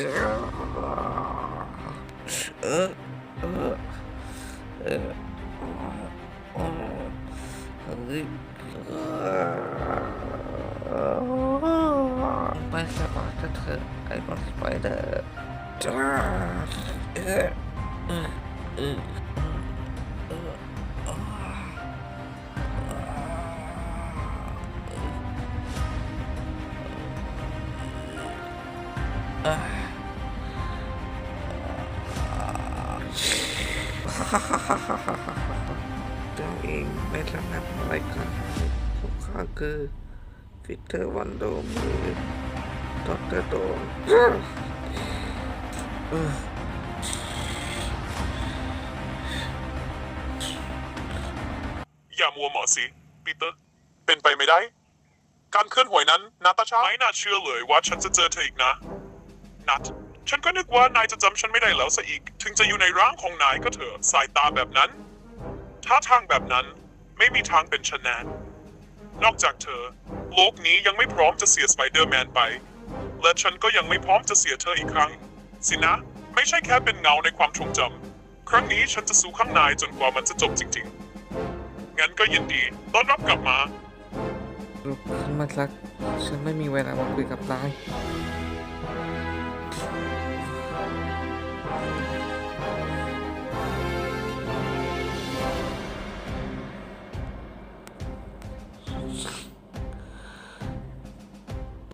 ไปสบายกันเถอะไอ้บอลสไปเดอร์จ้า เออเออเออเจ้าเองไม่ระงับอะไรกันพวกข้าคือฟิเตอร์วันโดมือดอตเตอร์โดนเอย่ามัวหมอสิปีเตอร์ เป็นไปไม่ได้ การเคลื่อนไหวนั้นนาตาชาไม่น่าเชื่อเลยว่าฉันจะเจอเธออีกนะ นัด ฉันก็นึกว่านายจะจำฉันไม่ได้แล้วซะอีก ถึงจะอยู่ในร่างของนายก็เถอะ สายตาแบบนั้น ท่าทางแบบนั้นไม่มีทางเป็นฉันแน่นอกจากเธอ โลกนี้ยังไม่พร้อมจะเสียสไปเดอร์แมนไป และฉันก็ยังไม่พร้อมจะเสียเธออีกครั้ง สินะ ไม่ใช่แค่เป็นเงาในความทรงจำ ครั้งนี้ฉันจะสู้ข้างในจนกว่ามันจะจบจริงๆ งั้นก็ยินดีต้อนรับกลับมาลุกขึ้นมาสัก ฉันไม่มีเวลามาคุยกับนาย